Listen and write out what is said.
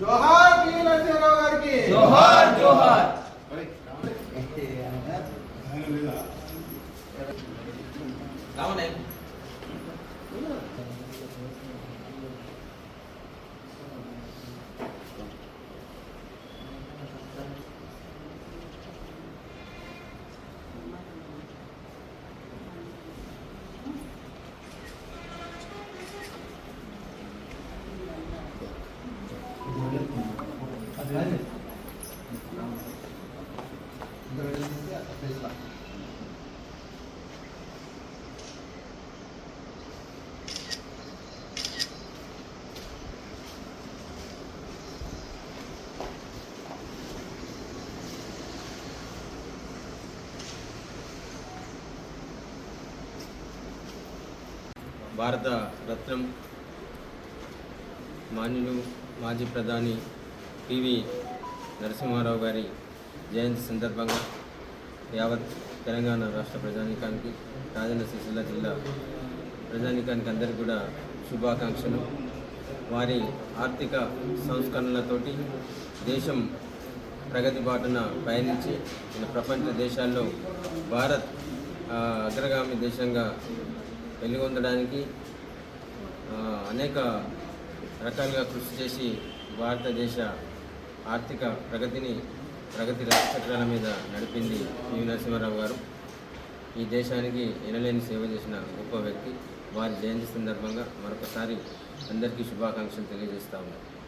జోహార్ P Narasimha Rao గారికి జోహార్ జోహార్ రామనే భారత రత్నం మాన్యులు మాజీ ప్రధాని పివి నరసింహారావు గారి జయంతి సందర్భంగా యావత్ తెలంగాణ రాష్ట్ర ప్రజానీకానికి రాజన్న సిరిసిల్ల జిల్లా ప్రజానీకానికి అందరికీ కూడా శుభాకాంక్షలు. వారి ఆర్థిక సంస్కరణలతోటి దేశం ప్రగతి బాటున పయనించి మన ప్రపంచ దేశాల్లో భారత్ అగ్రగామి దేశంగా వెలుగొందడానికి అనేక రకాలుగా కృషి చేసి భారతదేశ ఆర్థిక ప్రగతిని ప్రగతి చక్రాల మీద నడిపింది పివి నరసింహారావు గారు. ఈ దేశానికి ఎనలేని సేవ చేసిన గొప్ప వ్యక్తి. వారి జయంతి సందర్భంగా మరొకసారి అందరికీ శుభాకాంక్షలు తెలియజేస్తా ఉన్నాను.